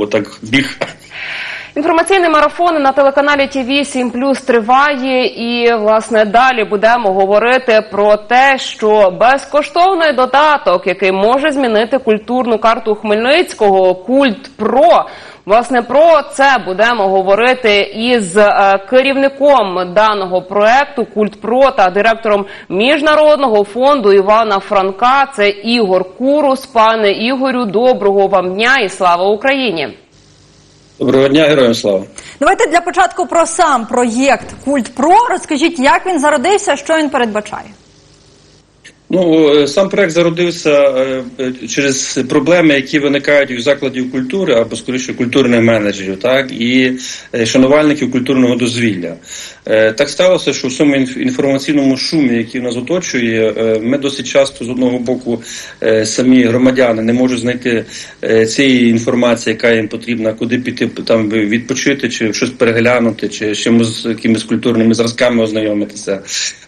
бо так біг. Інформаційний марафон на телеканалі Ті 8 Плюс триває, і власне далі будемо говорити про те, що безкоштовний додаток, який може змінити культурну карту Хмельницького, культ Про. Власне, про це будемо говорити із е, керівником даного проекту Культ Про та директором міжнародного фонду Івана Франка. Це Ігор Курус. Пане Ігорю, доброго вам дня і слава Україні! Доброго дня, героям слава. Давайте для початку про сам проєкт Культ Про. Розкажіть, як він зародився, що він передбачає. Ну е, сам проект зародився е, е, через проблеми, які виникають у закладів культури або скоріше культурних менеджерів, так і шанувальників культурного дозвілля. Е, Так сталося, що в цьому інформаційному шумі, який нас оточує, е, ми досить часто з одного боку е, самі громадяни не можуть знайти цієї інформації, яка їм потрібна, куди піти там відпочити, чи щось переглянути, чи чимось з якимись культурними зразками ознайомитися.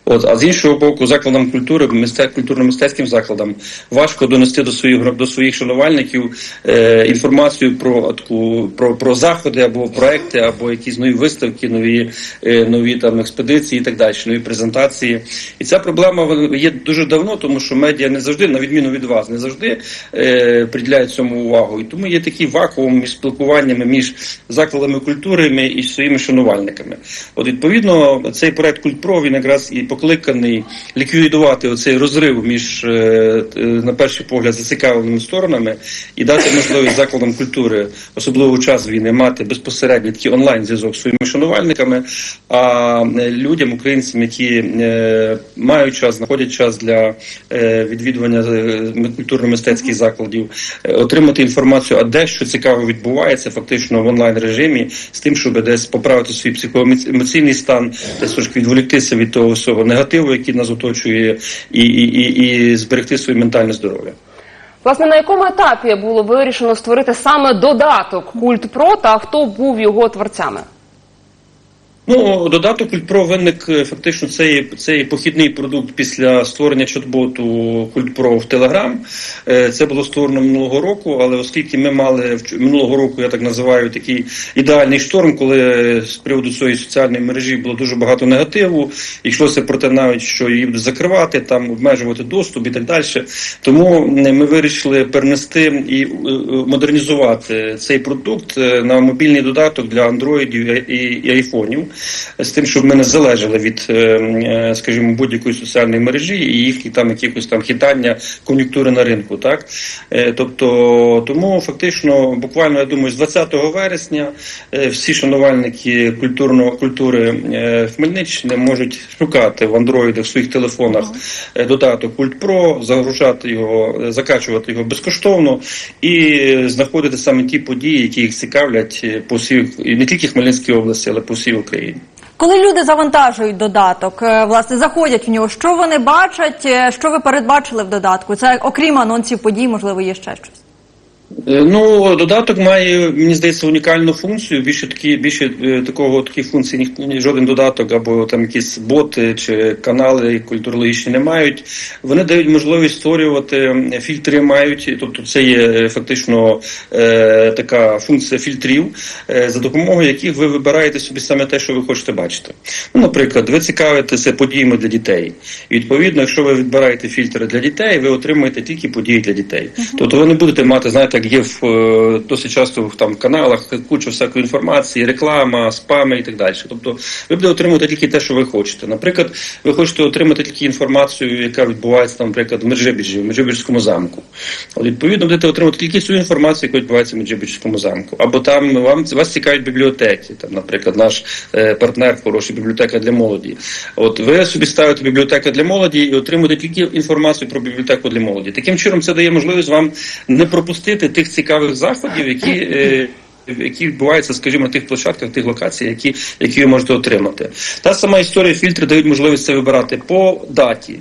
От, а з іншого боку, закладам культури, мистецтв, культурно-мистецьким закладам важко донести до своїх до своїх шанувальників е, інформацію про таку про, про заходи або проекти, або якісь нові виставки, нові е, нові там експедиції і так далі, нові презентації. І ця проблема є дуже давно, тому що медіа не завжди, на відміну від вас, не завжди е, приділяють цьому увагу. І тому є такий вакуум між спілкуваннями між закладами культури і своїми шанувальниками. От відповідно, цей проект Культпро він якраз і покликаний ліквідувати оцей розрив між е, е, на перший погляд зацікавленими сторонами і дати можливість закладам культури, особливо у час війни, мати безпосередньо такий онлайн зв'язок з своїми шанувальниками, а е, людям, українцям, які е, мають час, знаходять час для е, відвідування е, культурно-мистецьких закладів, отримати інформацію, а де що цікаво відбувається, фактично в онлайн режимі, з тим, щоб десь поправити свій психоемоційний стан, десь трошки відволіктися від того всього негативу, який нас оточує, і, і, і, і зберегти своє ментальне здоров'я. Власне, на якому етапі було вирішено створити саме додаток Культ Про та хто був його творцями? Ну, додаток Культпро виник е, фактично цей, цей похідний продукт після створення чат-боту Культпро в Телеграм. Це було створено минулого року, але оскільки ми мали минулого року, я так називаю, такий ідеальний шторм, коли з приводу цієї соціальної мережі було дуже багато негативу, йшлося про те навіть, що її будуть закривати, там обмежувати доступ і так далі. Тому ми вирішили перенести і е, е, модернізувати цей продукт на мобільний додаток для андроїдів і айфонів, з тим, щоб ми не залежали від, е, е, скажімо, будь-якої соціальної мережі і їх там якихось там хитання кон'юнктури на ринку. Так Е, тобто, тому фактично, буквально я думаю, з 20 вересня всі шанувальники культурного культури Хмельниччини можуть шукати в андроїдах в своїх телефонах додаток Культ Про, загружати його, закачувати його безкоштовно і знаходити саме ті події, які їх цікавлять по всій не тільки Хмельницькій області, але по всій Україні. Коли люди завантажують додаток, е, власне, заходять в нього, що вони бачать, е, що ви передбачили в додатку? Це окрім анонсів подій, можливо, є ще щось. Е, Ну, додаток має, мені здається, унікальну функцію. Більше такі, більше е, такого таких функцій ні, ні жоден додаток або там якісь боти чи канали культурологічні не мають. Вони дають можливість створювати фільтри, мають, тобто це є е, фактично е, така функція фільтрів, е, за допомогою яких ви вибираєте собі саме те, що ви хочете бачити. Ну, наприклад, ви цікавитеся подіями для дітей. І відповідно, якщо ви відбираєте фільтри для дітей, ви отримуєте тільки події для дітей. Тобто ви не будете мати, знаєте, є в досить часто в там каналах куча всякої інформації, реклама, спами і так далі. Тобто ви будете отримувати тільки те, що ви хочете. Наприклад, ви хочете отримати тільки інформацію, яка відбувається там, наприклад, в Меджибіжі, в Меджибіжському замку. От, відповідно, будете отримувати тільки цю інформацію, яка відбувається в Меджибіжському замку. Або там вам вас цікавить бібліотеки. Там, наприклад, наш е, партнер, хороша бібліотека для молоді. От ви собі ставите бібліотека для молоді і отримуєте тільки інформацію про бібліотеку для молоді. Таким чином, це дає можливість вам не пропустити тих цікавих заходів, які. е, які відбуваються, скажімо, на тих площадках, тих локаціях, які, які ви можете отримати. Та сама історія фільтри дають можливість це вибирати по даті.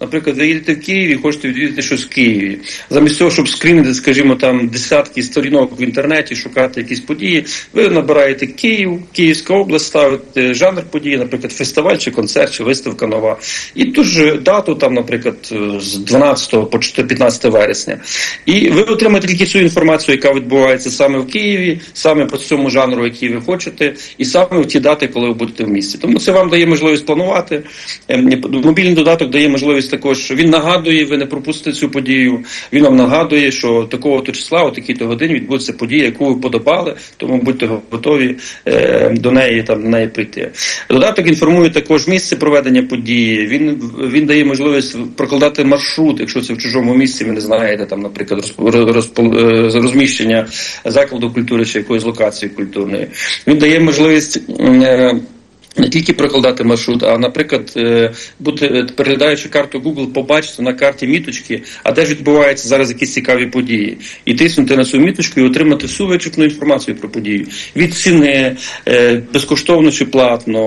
Наприклад, ви їдете в і хочете відвідати щось в Києві. Замість того, щоб скрінити, скажімо, там десятки сторінок в інтернеті, шукати якісь події, ви набираєте Київ, Київська область, ставите жанр події, наприклад, фестиваль чи концерт, чи виставка нова. І ту ж дату, там, наприклад, з 12 по 15 вересня. І ви отримаєте тільки цю інформацію, яка відбувається саме в Києві, саме по цьому жанру, який ви хочете, і саме в ті дати, коли ви будете в місті. Тому це вам дає можливість планувати. Ем, Мобільний додаток дає можливість також. що Він нагадує, ви не пропустите цю подію. Він вам нагадує, що такого то числа, о такій-то годині відбудеться подія, яку ви подобали, тому будьте готові е, до неї там на неї прийти. Додаток інформує також місце проведення події. Він він дає можливість прокладати маршрут, якщо це в чужому місці, ви не знаєте там, наприклад, розп- е, розміщення закладу культури чи якоїсь локації культурної. Він дає можливість. е, не тільки прокладати маршрут, а наприклад, е, бути е, переглядаючи карту Google, побачити на карті міточки, а де ж відбуваються зараз якісь цікаві події, і тиснути на цю міточку і отримати всю вичерпну інформацію про подію. Від ціни, е, безкоштовно чи платно,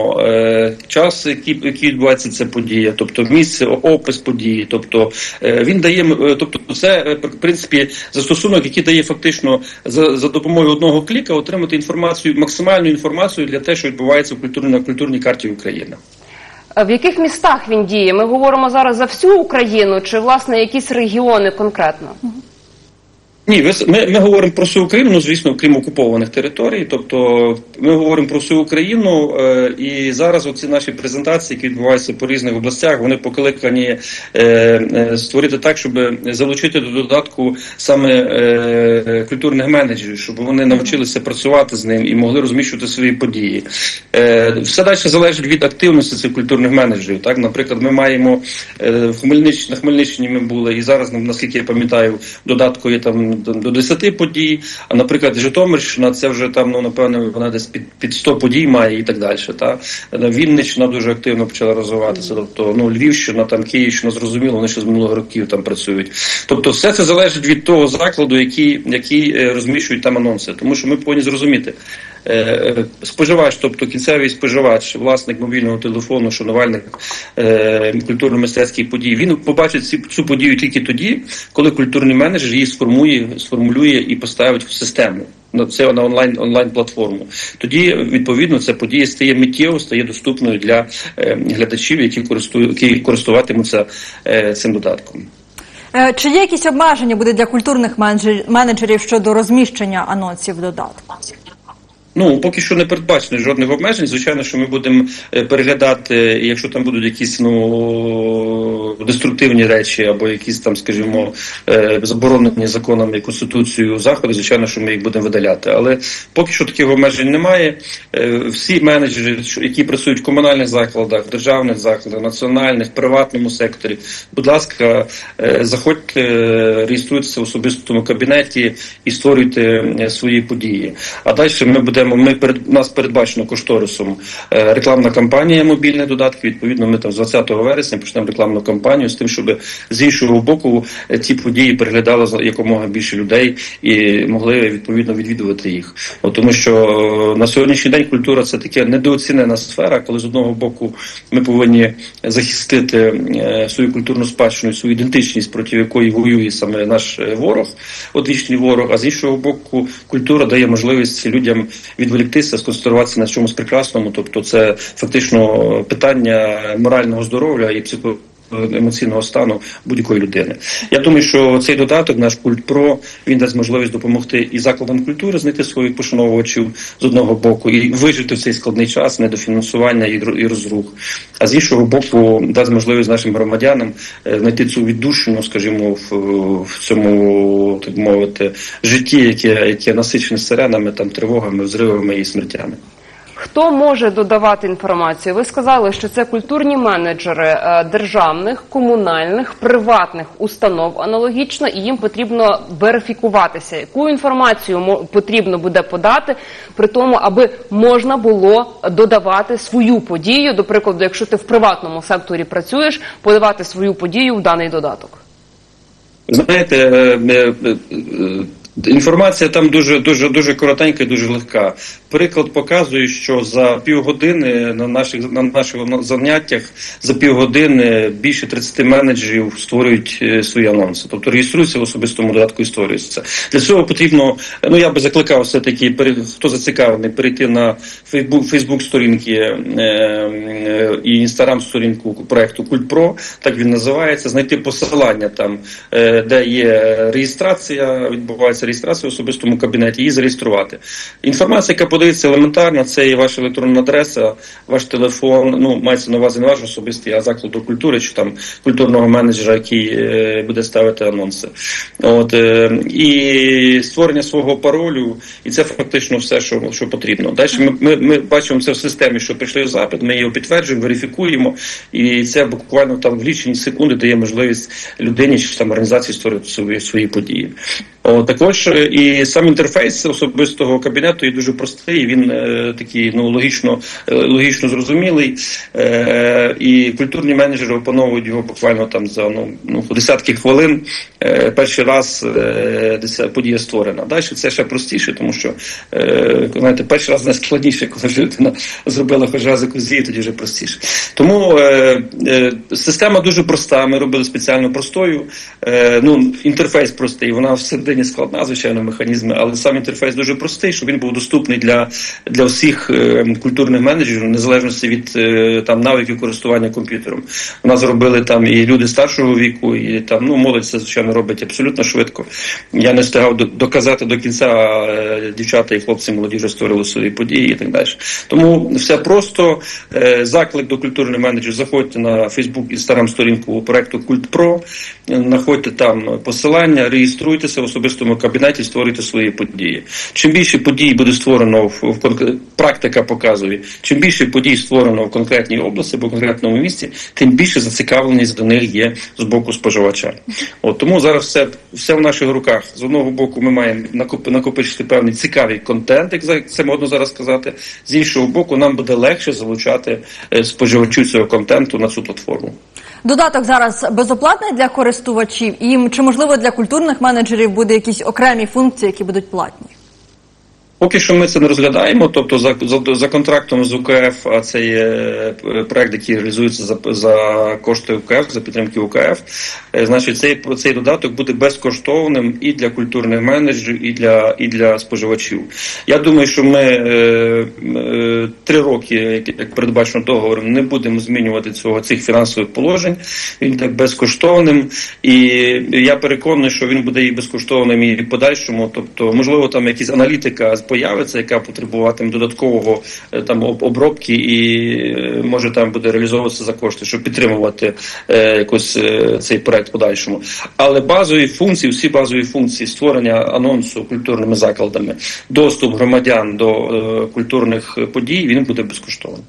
час, який, який відбувається ця подія, тобто місце, опис події, тобто він дає, тобто це в принципі застосунок, який дає фактично за, за допомогою одного кліка отримати інформацію, максимальну інформацію для те, що відбувається в на культурній карті України. Е, В яких містах він діє? Ми говоримо зараз за всю Україну чи власне якісь регіони конкретно? Ні, ми, ми говоримо про всю Україну, ну, звісно, крім окупованих територій. Тобто ми говоримо про всю Україну, е, і зараз оці наші презентації, які відбуваються по різних областях, вони покликані е, е, створити так, щоб залучити до додатку саме е, культурних менеджерів, щоб вони навчилися працювати з ним і могли розміщувати свої події. Е, все далі залежить від активності цих культурних менеджерів. Так, наприклад, ми маємо е, в Хмельнич... на Хмельниччині ми були, і зараз, наскільки я пам'ятаю, додатку є там до, до 10 подій. А наприклад, Житомирщина, це вже там, ну напевно, вона десь під, під 100 подій має і так далі. Та Вінниччина дуже активно почала розвиватися. Тобто, ну Львівщина, там Київщина, зрозуміло, вони ще з минулого років там працюють. Тобто, все це залежить від того закладу, який, який е, розміщують там анонси. Тому що ми повинні зрозуміти. Е, е, Споживач, тобто кінцевий споживач, власник мобільного телефону, шанувальник е, культурно-мистецьких подій, він побачить цю подію тільки тоді, коли культурний менеджер її сформує, сформулює і поставить в систему. Це на онлайн онлайн платформу. Тоді відповідно ця подія стає миттєво, стає доступною для глядачів, які користують, які користуватимуться цим додатком. Чи є якісь обмеження буде для культурних менеджер- менеджерів щодо розміщення анонсів в додатку? Ну поки що не передбачено жодних обмежень. Звичайно, що ми будемо е, переглядати, якщо там будуть якісь ну деструктивні речі або якісь там, скажімо, е, заборонені законами конституцією заходи. Звичайно, що ми їх будемо видаляти. Але поки що таких обмежень немає. Е, Всі менеджери, які працюють в комунальних закладах, державних закладах, національних, приватному секторі, будь ласка, е, заходьте, е, реєструйтеся в особистому кабінеті і створюйте е, свої події. А далі ми будемо. Ми перед нас передбачено кошторисом е, рекламна кампанія мобільних додатків. Відповідно, ми там з 20 вересня почнемо рекламну кампанію з тим, щоб з іншого боку е, ці події переглядало якомога більше людей і могли відповідно відвідувати їх. От тому, що е, на сьогоднішній день культура це таке недооцінена сфера, коли з одного боку ми повинні захистити е, свою культурну спадщину, свою ідентичність, проти якої воює саме наш е, ворог, одвічний ворог. А з іншого боку, культура дає можливість людям відволіктися, сконцентруватися на чомусь прекрасному. Тобто, це фактично питання морального здоров'я і психо. Емоційного стану будь-якої людини. Я думаю, що цей додаток, наш культ Про, він дасть можливість допомогти і закладам культури знайти своїх пошановувачів з одного боку і вижити в цей складний час недофінансування і розрух. А з іншого боку, дасть можливість нашим громадянам е, знайти цю віддушину, скажімо, в, в цьому так мовити житті, яке, яке насичене сиренами, там тривогами, взривами і смертями. Хто може додавати інформацію? Ви сказали, що це культурні менеджери е, державних, комунальних, приватних установ аналогічно, і їм потрібно верифікуватися, яку інформацію потрібно буде подати, при тому, аби можна було додавати свою подію. До прикладу, якщо ти в приватному секторі працюєш, подавати свою подію в даний додаток. Знаєте, е, е, Інформація там дуже дуже дуже коротенька і дуже легка. Приклад показує, що за півгодини на наших на наших заняттях за півгодини більше 30 менеджерів створюють е, свої анонси, тобто реєструються в особистому додатку і створюються. Для цього потрібно. Ну я би закликав все таки хто зацікавлений, перейти на Фейсбук Фейсбук сторінки е, е, і інстаграм сторінку проекту Культпро, так він називається. Знайти посилання там, е, де є реєстрація, відбувається реєстрація в особистому кабінеті, і зареєструвати. Інформація, яка подається елементарно, це і ваша електронна адреса, ваш телефон. Ну мається на увазі не ваш особистий, а закладу культури чи там культурного менеджера, який е, буде ставити анонси. От е, і створення свого паролю, і це фактично все, що, що потрібно. Далі ми, ми, ми бачимо це в системі, що прийшли запит, ми його підтверджуємо, верифікуємо, і це буквально там в лічені секунди дає можливість людині чи там організації створити свої свої події. О, також е, і сам інтерфейс особистого кабінету є дуже простий. Він е, такий ну логічно е, логічно зрозумілий, е, і культурні менеджери опановують його буквально там за ну, ну десятки хвилин. Е, перший раз е, подія створена. Далі це ще простіше, тому що е, знаєте, перший раз найскладніше, коли вже людина зробила хоч раз якусь дію, тоді вже простіше. Тому е, е, система дуже проста. Ми робили спеціально простою. Е, ну інтерфейс простий. Вона всередині складна, звичайно, механізми, але сам інтерфейс дуже простий, щоб він був доступний для для всіх е, культурних менеджерів, незалежності від е, там навиків користування комп'ютером. У нас зробили там і люди старшого віку, і там ну молодь це звичайно робить абсолютно швидко. Я не встигав доказати до кінця. е, Дівчата і хлопці молоді вже створили свої події і так далі. Тому все просто заклик до культурних менеджерів. Заходьте на Фейсбук інстаграм сторінку проекту Культ Про, знаходьте там посилання, реєструйтеся особистому кабінеті, створюйте свої події. Чим більше подій буде створено в, в практика показує, чим більше подій створено в конкретній області або конкретному місці, тим більше зацікавленість до них є з боку споживача. От тому зараз все, все в наших руках. З одного боку, ми маємо накоп- накопичити певний цікавий контент, як це модно зараз сказати. З іншого боку, нам буде легше залучати е, споживачів цього контенту на цю платформу. Додаток зараз безоплатний для користувачів, і чи можливо для культурних менеджерів буде якісь окремі функції, які будуть платні? Поки що ми це не розглядаємо. Тобто, за за, за контрактом з УКФ, а це є е, проект, який реалізується за за кошти УКФ, за підтримки УКФ. е, Значить, цей цей додаток буде безкоштовним і для культурних менеджерів, і для і для споживачів. Я думаю, що ми е, три роки, як, передбачено договором, не будемо змінювати цього цих фінансових положень. Він буде безкоштовним, і я переконаний, що він буде і безкоштовним і в подальшому. Тобто, можливо, там якісь аналітика появиться, яка потребуватиме додаткового е, там обробки, і е, може там буде реалізовуватися за кошти, щоб підтримувати е, якось е, цей проект в подальшому. Але базові функції, всі базові функції створення анонсу культурними закладами, доступ громадян до е, культурних подій, він буде безкоштовним.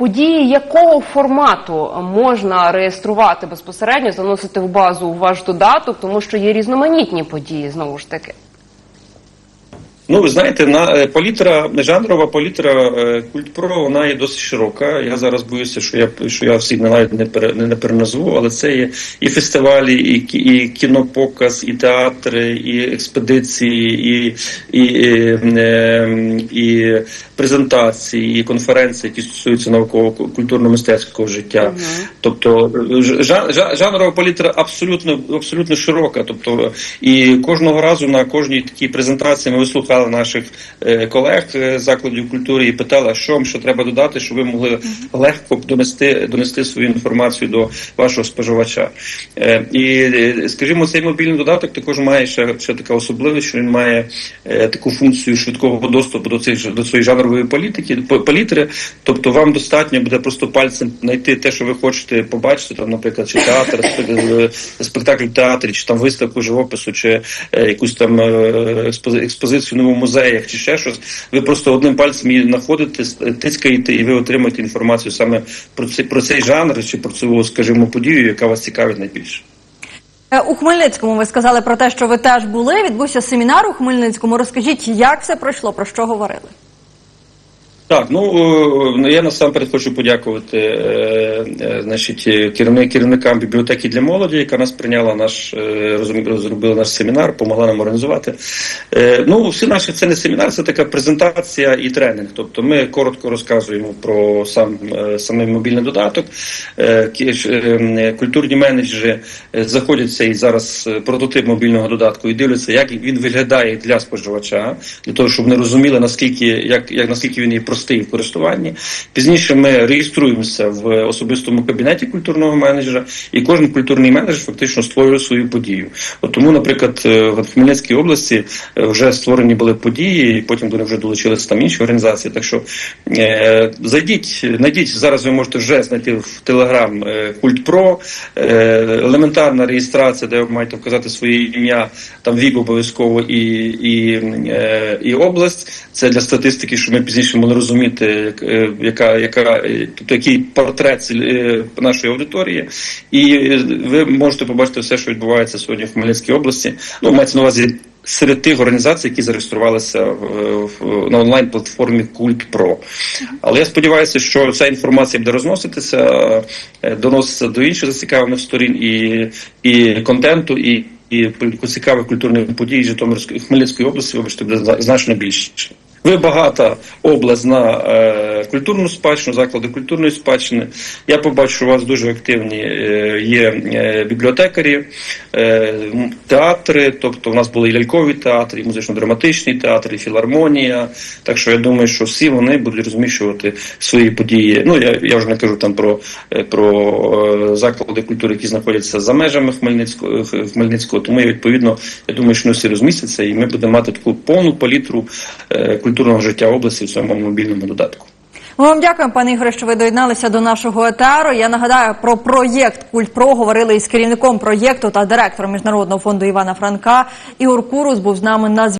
Події якого формату можна реєструвати безпосередньо, заносити в базу у ваш додаток, тому що є різноманітні події знову ж таки. Ну, ви знаєте, на е, палітра, жанрова палітра е, культпро, вона є досить широка. Я зараз боюся, що я що я всі навіть не пере, не, не переназву, але це є і фестивалі, і, і кінопоказ, і театри, і експедиції, і, і, е, е, і презентації, і конференції, які стосуються науково-культурно-мистецького життя. Тобто ж- жа- жа- жанрова палітра абсолютно абсолютно широка. Тобто, і кожного разу на кожній такій презентації ми вислухали наших е, колег е, закладів культури і питали, а що вам що треба додати, щоб ви могли легко донести донести свою інформацію до вашого споживача. Е, і скажімо, цей мобільний додаток також має ще, ще така особливість, що він має таку функцію швидкого доступу до цих до своєї жанрової політики по- палітри. Тобто вам достатньо буде просто пальцем знайти те, що ви хочете побачити, там, наприклад, чи театр, спектакль в театрі, чи там виставку живопису, чи якусь там експозицію в музеях, чи ще щось. Ви просто одним пальцем її знаходите, тискаєте, і ви отримаєте інформацію саме про цей про цей жанр, чи про цю, скажімо, подію, яка вас цікавить найбільше. Е, У Хмельницькому ви сказали про те, що ви теж були. Відбувся семінар у Хмельницькому. Розкажіть, як все пройшло, про що говорили? Так, ну е, я насамперед хочу подякувати е, е, значить, керівникам бібліотеки для молоді, яка нас прийняла наш розробила наш семінар, допомогла нам організувати. Ну, всі наші це не семінар, це така презентація і тренінг. Тобто ми коротко розказуємо про сам самий мобільний додаток. Культурні менеджери заходять в цей зараз прототип мобільного додатку і дивляться, як він виглядає для споживача, для того, щоб вони розуміли наскільки як, як наскільки він є простий в користуванні. Пізніше ми реєструємося в особистому кабінеті культурного менеджера, і кожен культурний менеджер фактично створює свою подію. От тому, наприклад, е, в Хмельницькій області е, вже створені були події, і потім до них вже долучилися там інші організації. Так що е, зайдіть, знайдіть зараз. Ви можете вже знайти в Телеграм е, Культ Про е, елементарна реєстрація, де ви маєте вказати своє ім'я, там вік обов'язково і, і, е, і область. Це для статистики, щоб ми пізніше могли розуміти, е, яка, яка, е, тобто який портрет е, нашої аудиторії. І ви можете побачити все, що відбувається сьогодні в Хмельницькій області. Ну, мається на увазі. Серед тих організацій, які зареєструвалися в, на онлайн платформі Культ Про. Але я сподіваюся, що ця інформація буде розноситися, доноситися до інших зацікавлених сторін і, і контенту, і, і цікавих культурних подій Житомирської Хмельницької області, вибачте, буде значно більше. Ви багата область на е, культурну спадщину, заклади культурної спадщини. Я побачу, що у вас дуже активні е, є е, бібліотекарі, театри. Тобто, у нас були і лялькові театри, і музично-драматичний театр, і філармонія. Так що я думаю, що всі вони будуть розміщувати свої події. Ну я, я вже не кажу там про, про заклади культури, які знаходяться за межами Хмельницького, Хмельницького. Тому я відповідно я думаю, що вони всі розмістяться, і ми будемо мати таку повну палітру е, культурного життя області в цьому мобільному додатку. Ми вам дякуємо, пане Ігоре, що ви доєдналися до нашого етеру. Я нагадаю про проєкт Культпро говорили із керівником проєкту та директором міжнародного фонду Івана Франка. Ігор Курус був з нами на зв'язку.